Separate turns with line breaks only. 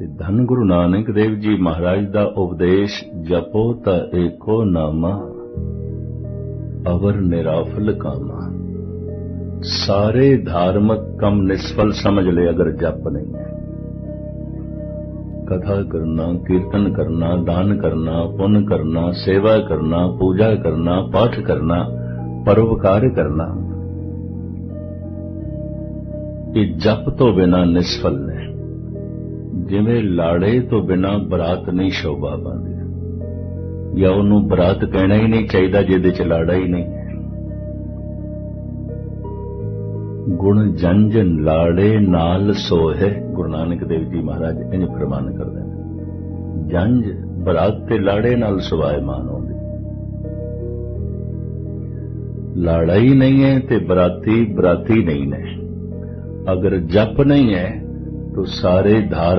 ਤੇ ਧੰਨ ਗੁਰੂ ਨਾਨਕ ਦੇਵ ਜੀ ਮਹਾਰਾਜ ਦਾ ਉਪਦੇਸ਼ ਜਪੋ ਤਾਂ ਏਕੋ ਨਾਮਾ, ਅਵਰ ਨਿਰਾਫਲ ਕਾਮਾ। ਸਾਰੇ ਧਾਰਮਿਕ ਕੰਮ ਨਿਸਫਲ ਸਮਝ ਲੈ ਅਗਰ ਜਪ ਨਹੀਂ ਹੈ। ਕਥਾ ਕਰਨਾ, ਕੀਰਤਨ ਕਰਨਾ, ਦਾਨ ਕਰਨਾ, ਪੁੰਨ ਕਰਨਾ, ਸੇਵਾ ਕਰਨਾ, ਪੂਜਾ ਕਰਨਾ, ਪਾਠ ਕਰਨਾ, ਪਰਉਪਕਾਰ ਕਰਨਾ। ਇਹ ਜਪ ਤੋਂ ਬਿਨਾ ਨਿਸਫਲ ਨੇ ਜਿਵੇਂ ਲਾੜੇ ਤੋਂ ਬਿਨਾ ਬਰਾਤ ਨਹੀਂ ਸ਼ੋਭਾ ਪਾਉਂਦੀ ਜਾਂ ਉਹਨੂੰ ਬਰਾਤ ਕਹਿਣਾ ਹੀ ਨਹੀਂ ਚਾਹੀਦਾ ਜਿਹਦੇ ਚ ਲਾੜਾ ਹੀ ਨਹੀਂ ਹੈ ਗੁਣ ਜੰਜਨ ਲਾੜੇ ਨਾਲ ਸੋਹੇ ਗੁਰੂ ਨਾਨਕ ਦੇਵ ਜੀ ਮਹਾਰਾਜ ਇਹ ਫਰਮਾਨ ਕਰਦੇ ਨੇ ਜੰਜ ਬਰਾਤ ਤੇ ਲਾੜੇ ਨਾਲ ਸੁਭਾਇਮਾਨ ਹੁੰਦੀ ਲਾੜਾ ਹੀ ਨਹੀਂ ਹੈ ਤੇ ਬਰਾਤੀ ਬਰਾਤੀ ਨਹੀਂ ਨੇ ਅਗਰ ਜਪ ਨਹੀਂ ਹੈ तो सारे धार